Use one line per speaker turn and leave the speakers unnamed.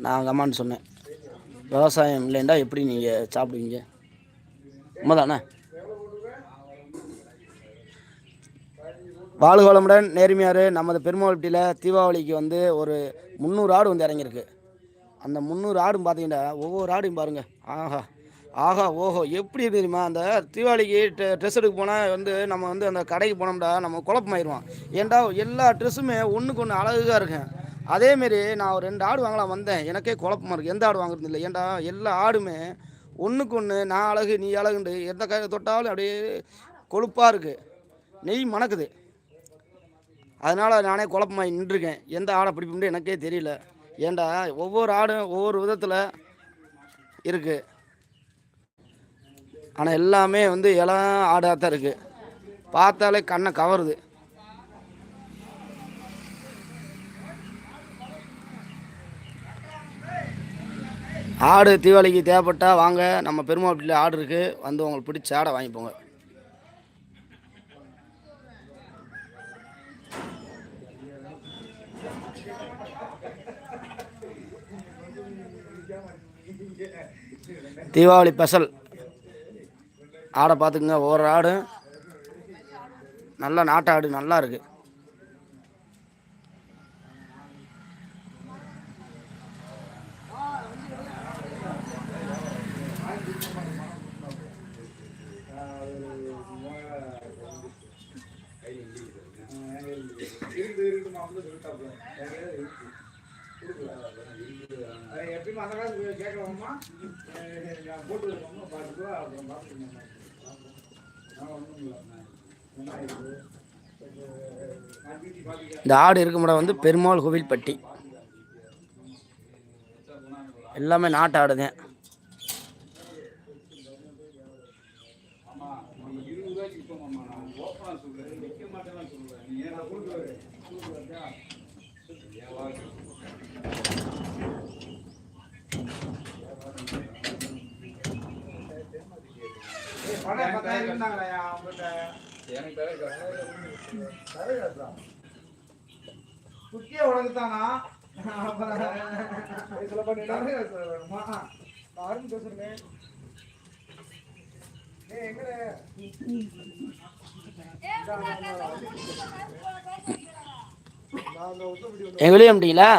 நான் எங்கள் அம்மான்னு சொன்னேன். விவசாயம் இல்லைண்டா எப்படி நீங்கள் சாப்பிடுவீங்க? உண்மைதானே? வாழ்க வளமுடன் நேர்மையார் நமது பெருமாள்பட்டியில் தீபாவளிக்கு வந்து ஒரு முந்நூறு ஆடு வந்து இறங்கியிருக்கு. அந்த முந்நூறு ஆடும் பார்த்தீங்கன்னா ஒவ்வொரு ஆடும் பாருங்கள் ஆஹா ஆஹா ஓஹோ எப்படி தெரியுமா? அந்த தீபாவளிக்கு ட்ரெஸ் எடுக்க போனால் வந்து நம்ம வந்து அந்த கடைக்கு போனோம்டா நம்ம குழப்பமாயிருவோம். ஏன்டா எல்லா ட்ரெஸ்ஸுமே ஒன்றுக்கு ஒன்று அழகாக இருக்கும் அதேமாரி நான் ஒரு ரெண்டு ஆடு வாங்கலாம் வந்தேன். எனக்கே குழப்பமா இருக்குது எந்த ஆடு வாங்குறது இல்லை. ஏன்டா எல்லா ஆடுமே ஒன்றுக்கு ஒன்று நான் அழகு நீ அழகுண்டு எந்த கை தொட்டாலும் அப்படியே கொழுப்பாக இருக்குது நெய் மணக்குது. அதனால் நானே குழப்பமாக நின்றுருக்கேன். எந்த ஆடை பிடிப்போம்னு எனக்கே தெரியல. ஏண்டா ஒவ்வொரு ஆடும் ஒவ்வொரு விதத்தில் இருக்குது ஆனால் எல்லாமே வந்து இளம் ஆடாக தான் இருக்குது பார்த்தாலே கண்ணை கவருது. ஆடு தீபாவளிக்கு தேவைப்பட்டால் வாங்க. நம்ம பெருமாள் ஆடு இருக்குது வந்து உங்களுக்கு பிடிச்ச ஆடை வாங்கிப்போங்க தீபாவளி ஸ்பெஷல் ஆடை பார்த்துக்குங்க. ஒவ்வொரு ஆடு நல்ல நாட்டு ஆடு நல்லா இருக்கு
அந்த காலத்து கேட்கலாமா? போட்டு பார்த்துக்கோ அப்புறம் பார்த்துக்கணும்
இந்த ஆடு இருக்குமிடம் வந்து பெருமாள் கோவில்பட்டி. எல்லாமே நாட்டு ஆடு தான்
இருபது ரூபாய்க்கு விற்போம்மா நான் ஓப்பனாக சொல்கிறேன் விற்க மாட்டேன்னு சொல்லுவேன் நீ ஏன் கொடுக்குறேன் பணம் பத்தாயிரம் இருந்தாங்களா அவங்ககிட்ட எனக்கு தர குட்டியே உனக்கு தானா சில பண்ணி வேணுமா நான் அருண் பேசுறேன்
எங்களையும் அப்படிங்களா?